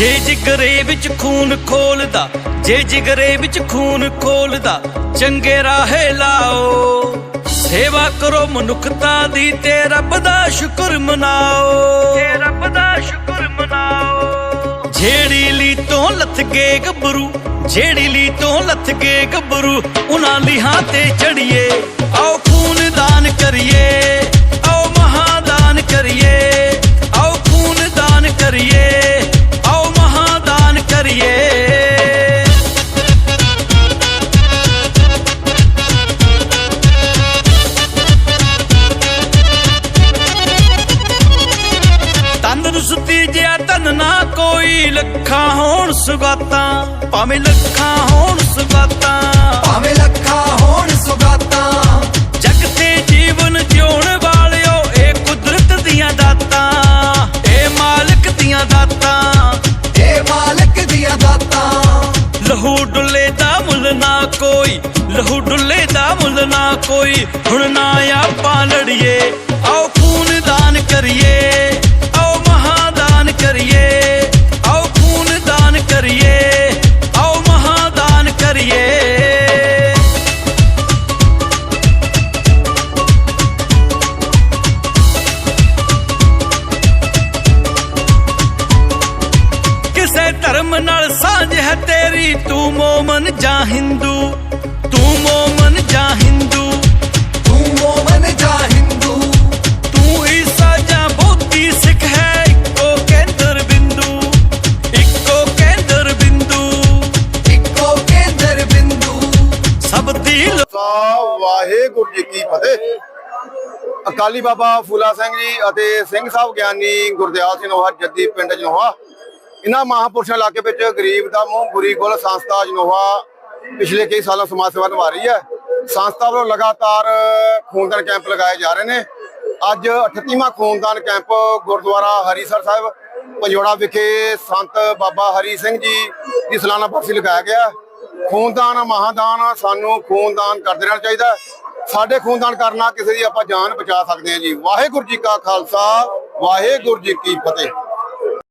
ਜੇ ਜਿਗਰੇ ਵਿੱਚ ਖੂਨ ਖੋਲਦਾ ਜੇ ਜਿਗਰੇ ਵਿੱਚ ਖੂਨ ਖੋਲਦਾ ਚੰਗੇ ਰਾਹੇ ਲਾਓ। ਸੇਵਾ ਕਰੋ ਮਨੁੱਖਤਾ ਦੀ ਤੇ ਰੱਬ ਦਾ ਸ਼ੁਕਰ ਮਨਾਓ। ਤੇ ਰੱਬ ਦਾ ਸ਼ੁਕਰ ਮਨਾਓ। ਜਿਹੜੀ ਲੀ ਤੋਂ ਲੱਥ ਗਏ ਗੱਭਰੂ ਜਿਹੜੀ ਲੀ ਤੋਂ ਲੱਥ ਗਏ ਗੱਭਰੂ ਉਹਨਾਂ ਲੀਹਾਂ ਤੇ ਚੜੀਏ ਆਓ ਤਨ ਨਾ ਕੋਈ ਲੱਖਾਂ ਹੋਣ ਸੁਗਾਤਾਂ ਭਾਵੇਂ ਲੱਖਾਂ ਹੋਣ ਸੁਗਾਤਾਂ। ਭਾਵੇਂ ਲੱਖਾਂ ਹੋਣ ਸੁਗਾਤਾਂ। ਜਗ ਤੇ ਜੀਵਨ ਜਿਉਣ ਵਾਲਿਓ ਇਹ ਕੁਦਰਤ ਦੀਆਂ ਦਾਤਾਂ ਇਹ ਮਾਲਕ ਦੀਆਂ ਦਾਤਾਂ। ਇਹ ਮਾਲਕ ਦੀਆਂ ਦਾਤਾਂ। ਲਹੂ ਡੁੱਲੇ ਦਾ ਮੁੱਲ ਨਾ ਕੋਈ ਲਹੂ ਡੁੱਲੇ ਦਾ ਮੁੱਲ ਨਾ ਕੋਈ। ਹੁਣ ਨਾ ਆਪਾਂ ਲੜੀਏ ਆਓ ਖੂਨ ਦਾਨ ਕਰੀਏ। ਧਰਮ ਨਾਲ ਸਾਂਝ ਹੈ ਤੇਰੀ ਤੂੰ ਮੋਮਨ ਜਾਂ ਹਿੰਦੂ ਤੂੰ ਮੋਮਨ ਜਾਂ ਹਿੰਦੂ। ਤੂੰ ਮੋਮਨ ਜਾਂ ਹਿੰਦੂ। ਤੂੰ ਈਸਾ ਜਾਂ ਬੋਧੀ ਸਿੱਖ ਹੈ ਇੱਕੋ ਕੇਂਦਰ ਬਿੰਦੂ ਇੱਕੋ ਕੇਂਦਰ ਬਿੰਦੂ। ਇੱਕੋ ਕੇਂਦਰ ਬਿੰਦੂ। ਸਭ ਦੀ ਵਾਹਿਗੁਰੂ ਜੀ ਕੀ ਫਤਿਹ। ਅਕਾਲੀ ਬਾਬਾ ਫੂਲਾ ਸਿੰਘ ਜੀ ਅਤੇ ਸਿੰਘ ਸਾਹਿਬ ਗਿਆਨੀ ਗੁਰਦਿਆਲ ਸਿੰਘ ਨੋਹਾ ਜੱਦੀ ਪਿੰਡ ਜਨੋਹਾ ਇਹਨਾਂ ਮਹਾਪੁਰਸ਼ਾਂ ਇਲਾਕੇ ਵਿੱਚ ਗਰੀਬ ਦਾ ਮੂੰਹ, ਬੁਰੀ ਗੁਲ, ਸੰਸਥਾ ਜਨੋਹਾ ਪਿਛਲੇ ਕਈ ਸਾਲਾਂ ਸਮਾਜ ਸੇਵਾ ਨਿਭਾ ਰਹੀ ਹੈ। ਸੰਸਥਾ ਵੱਲੋਂ ਲਗਾਤਾਰ ਖੂਨਦਾਨ ਕੈਂਪ ਲਗਾਏ ਜਾ ਰਹੇ ਨੇ। ਅੱਜ 38ਵਾਂ ਖੂਨਦਾਨ ਕੈਂਪ ਗੁਰਦੁਆਰਾ ਹਰੀਸਰ ਸਾਹਿਬ, ਪੰਜੋੜਾ ਵਿਖੇ ਸੰਤ ਬਾਬਾ ਹਰੀ ਸਿੰਘ ਜੀ ਦੀ ਸਾਲਾਨਾ ਬਰਸੀ ਲਗਾਇਆ ਗਿਆ। ਖੂਨਦਾਨ, ਮਹਾਦਾਨ ਸਾਨੂੰ ਖੂਨਦਾਨ ਕਰਦੇ ਰਹਿਣਾ ਚਾਹੀਦਾ ਹੈ। ਸਾਡੇ ਖੂਨਦਾਨ ਕਰਨਾ ਕਿਸੇ ਦੀ ਆਪਾਂ ਜਾਨ ਬਚਾ ਸਕਦੇ ਹਾਂ ਜੀ। ਵਾਹਿਗੁਰੂ ਜੀ ਕਾ ਖਾਲਸਾ, ਵਾਹਿਗੁਰੂ ਜੀ ਕੀ ਫਤਿਹ।